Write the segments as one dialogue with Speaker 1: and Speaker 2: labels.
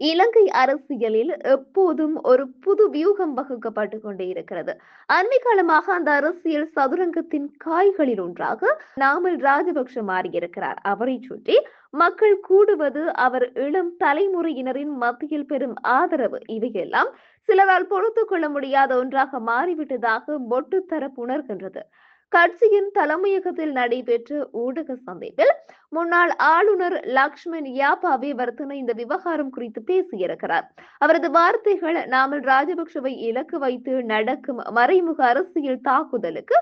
Speaker 1: இலங்கை அரசியலில் எப்போதும் ஒரு புது வியூகம் வகுக்கப்பட்டு கொண்டே இருக்கிறது. அண்மை காலமாக அந்த அரசியல் சதுரங்கத்தின் காய்களில் ஒன்றாக நாமல் ராஜபக்ஷ மாறியிருக்கிறார். அவரை சுற்றி மக்கள் கூடுவது அவர் இளம் தலைமுறையினரின் மத்தியில் பெறும் ஆதரவு. இவையெல்லாம் சிலரால் பொறுத்துக் கொள்ள முடியாத ஒன்றாக மாறிவிட்டதாக மொட்டு தரப்பு உணர்கின்றது கட்சியின் தலைமையகத்தில் நடைபெற்ற ஊடக சந்திப்பில் முன்னாள் ஆளுநர் லக்ஷ்மண் யாப்பாவே வர்த்தன இந்த விவகாரம் குறித்து பேசியிருக்கிறார். அவரது வார்த்தைகள் நாமல் ராஜபக்ஷவை இலக்கு வைத்து நடக்கும் மறைமுக அரசியல் தாக்குதலுக்கு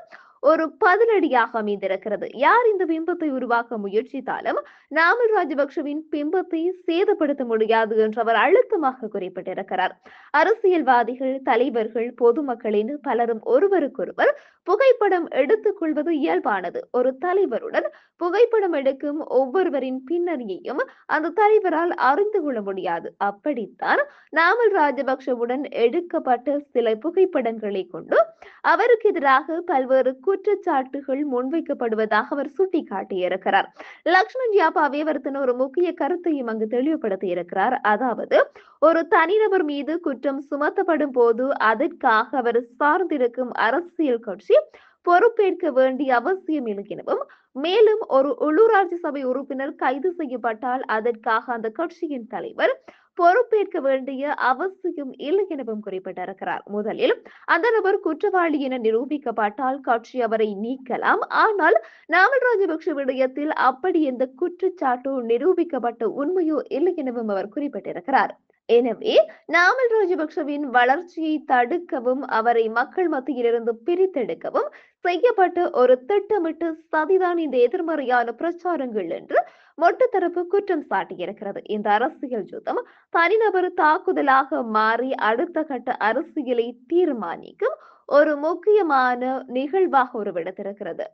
Speaker 1: ஒரு பதிலடியாக அமைந்திருக்கிறது. யார் இந்த பிம்பத்தை உருவாக்க முயற்சித்தாலும் நாமல் ராஜபக்ஷவின் பிம்பத்தை சேதப்படுத்த முடியாது என்று அவர் அழுத்தமாக குறிப்பிட்டிருக்கிறார். அரசியல்வாதிகள் தலைவர்கள் பொதுமக்களின் பலரும் ஒருவருக்கொருவர் புகைப்படம் எடுத்துக் கொள்வது இயல்பானது. ஒரு தலைவருடன் புகைப்படம் எடுக்கும் ஒவ்வொருவரின் பின்னணியையும் அந்த தலைவரால் அறிந்து கொள்ள முடியாது. அப்படித்தான் நாமல் ராஜபக்ஷவுடன் எடுக்கப்பட்ட சில புகைப்படங்களை கொண்டு அவருக்கு எதிராக பல்வேறு குற்றச்சாட்டுகள் முன்வைக்கப்படுவதாக அவர் சுட்டிக்காட்டியிருக்கிறார். லக்ஷ்மண் யாபாவே அவர்த்தன ஒரு முக்கிய கருத்தையும் அங்கு தெளிவுபடுத்தி இருக்கிறார் அதாவது ஒரு தனிநபர் மீது குற்றம் சுமத்தப்படும் போது அதற்காக அவர் சார்ந்திருக்கும் அரசியல் கட்சி பொறுப்பேற்க வேண்டிய அவசியம் இல்லை எனவும் மேலும் ஒரு உள்ளூராட்சி சபை உறுப்பினர் கைது செய்யப்பட்டால் அதற்காக அந்த கட்சியின் தலைவர் பொறுப்பேற்க வேண்டிய அவசியம் இல்லை எனவும் குறிப்பிட்டிருக்கிறார். முதலில் அந்த நபர் குற்றவாளி என நிரூபிக்கப்பட்டால் கட்சி அவரை நீக்கலாம். ஆனால் நாமல் ராஜபக்ஷ விடயத்தில் அப்படி எந்த குற்றச்சாட்டோ நிரூபிக்கப்பட்ட உண்மையோ இல்லை எனவும் அவர் குறிப்பிட்டிருக்கிறார். எனவே நாமல் ராஜபக்சவின் வளர்ச்சியை தடுக்கவும் அவரை மக்கள் மத்தியிலிருந்து பிரித்தெடுக்கவும் செய்யப்பட்ட ஒரு திட்டமிட்டு சதிதான் இந்த எதிர்மறையான பிரச்சாரங்கள் என்று மொட்டு தரப்பு குற்றம் சாட்டியிருக்கிறது. இந்த அரசியல் யுத்தம் தனிநபர் தாக்குதலாக மாறி அடுத்த கட்ட அரசியலை தீர்மானிக்கும் ஒரு முக்கியமான நிகழ்வாக உருவெடுத்திருக்கிறது.